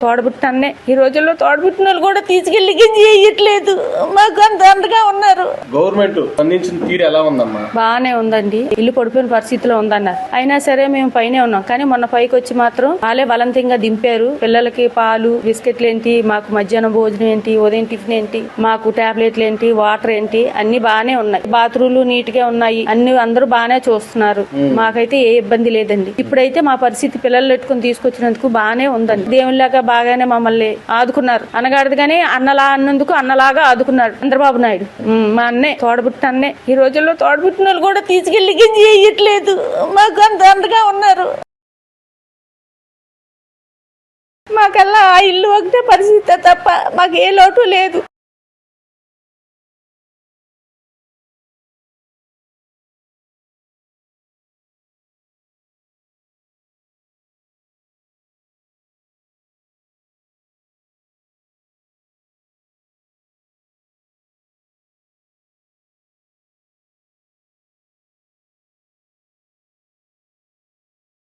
తోడబుట్టన్నే ఈ రోజుల్లో తోడబుట్టిన వాళ్ళు కూడా తీసుకెళ్ళి గింజి వేయట్లేదు. మాకు అంత అండగా ఉన్న గవర్నమెంట్ అందించిన తీరు ఎలా ఉందమ్మా? బాగానే ఉందండి. ఇల్లు పడిపోయిన పరిస్థితిలో ఉందన్నారు అయినా సరే మేము పైనే ఉన్నాం. కానీ మొన్న పైకి వచ్చి మాత్రం వాళ్ళే బలవంతంగా దింపారు. పిల్లలకి పాలు బిస్కెట్లు ఏంటి మాకు మధ్యాహ్నం భోజనం ఏంటి ఉదయం టిఫిన్ ఏంటి మాకు టాబ్లెట్లు ఏంటి వాటర్ ఏంటి అన్ని బాగానే ఉన్నాయి. బాత్రూమ్లు నీట్గా ఉన్నాయి. అన్ని అందరూ బాగానే చూస్తున్నారు. మాకైతే ఏ ఇబ్బంది లేదండి. ఇప్పుడైతే మా పరిస్థితి పిల్లలు పెట్టుకుని తీసుకొచ్చినందుకు బాగానే ఉందండి. దేవుళ్ళగా బాగానే మమ్మల్ని ఆదుకున్నారు. అనగాడదుగానే అన్నలా అన్నందుకు అన్నలాగా ఆదుకున్నాడు చంద్రబాబు నాయుడు. మా అన్నే తోడబుట్టిన అన్నే. ఈ రోజుల్లో తోడబుట్టిన వాళ్ళు కూడా తీసుకెళ్ళి గింజి వేయట్లేదు. మాకు అంత అండగా ఉన్నారు. మాకల్లా ఆ ఇల్లు ఒకటే పరిస్థితి తప్ప మాకు ఏ లోటు లేదు.